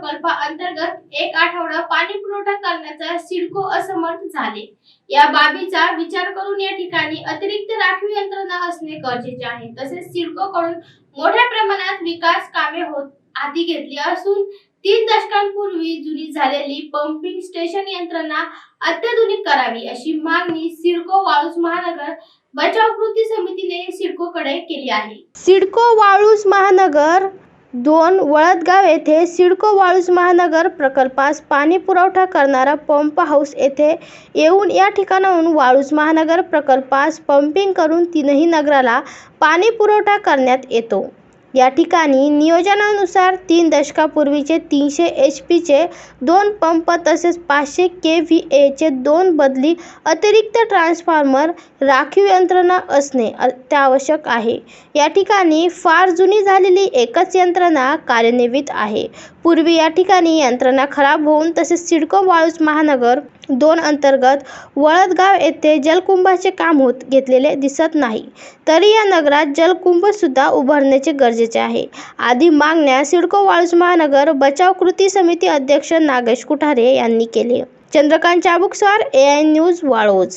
प्रकल्प अंतर्गत एक आठवडा पाणी पुरवठा करण्याचा सिडको असमर्थ झाले. या बाबीचा विचार करून या ठिकाणी अतिरिक्त राखीव यंत्रणा असणे गरजेचे आहे. तसेच सिडको कडून मोठ्या प्रमाणात विकास कामे होत हाती घेतली असून तीन दशकांपूर्वी जुनी झालेली पंपिंग स्टेशन यंत्रणा अत्याधुनिक करावी अशी मागणी सिडको वाळूस महानगर बचाव कृती समितीने सिडकोकडे केली आहे. सिडको वाळूस महानगर दोन वळदगाव येथे सिडको वाळूज महानगर प्रकल्पास पाणी पुरवठा करणारा पंप हाऊस येथे येऊन या ठिकाणाहून वाळूज महानगर प्रकल्पास पंपिंग करून तीनही नगराला पाणी पुरवठा करण्यात येतो. या ठिकाणी नियोजनानुसार तीन दशकापूर्वीचे तीनशे एच पीचे दोन पंप तसेच पाचशे के व्ही एचे दोन बदली अतिरिक्त ट्रान्सफॉर्मर राखीव यंत्रणा असणे अत्यावश्यक आहे. या ठिकाणी फार जुनी झालेली एकच यंत्रणा कार्यान्वित आहे. पूर्वी या ठिकाणी यंत्रणा खराब होऊन तसेच सिडको वाळूज महानगर दोन अंतर्गत वळदगाव येथे जलकुंभाचे काम होत घेतलेले दिसत नाही. तरी या नगरात जलकुंभसुद्धा उभारण्याचे गरजे गरजेचे आहे. आदी मागण्या सिडको वाळूज महानगर बचाव कृती समिती अध्यक्ष नागेश कुठारे यांनी केले. Chandrakant Chabukswar A I news Waluj.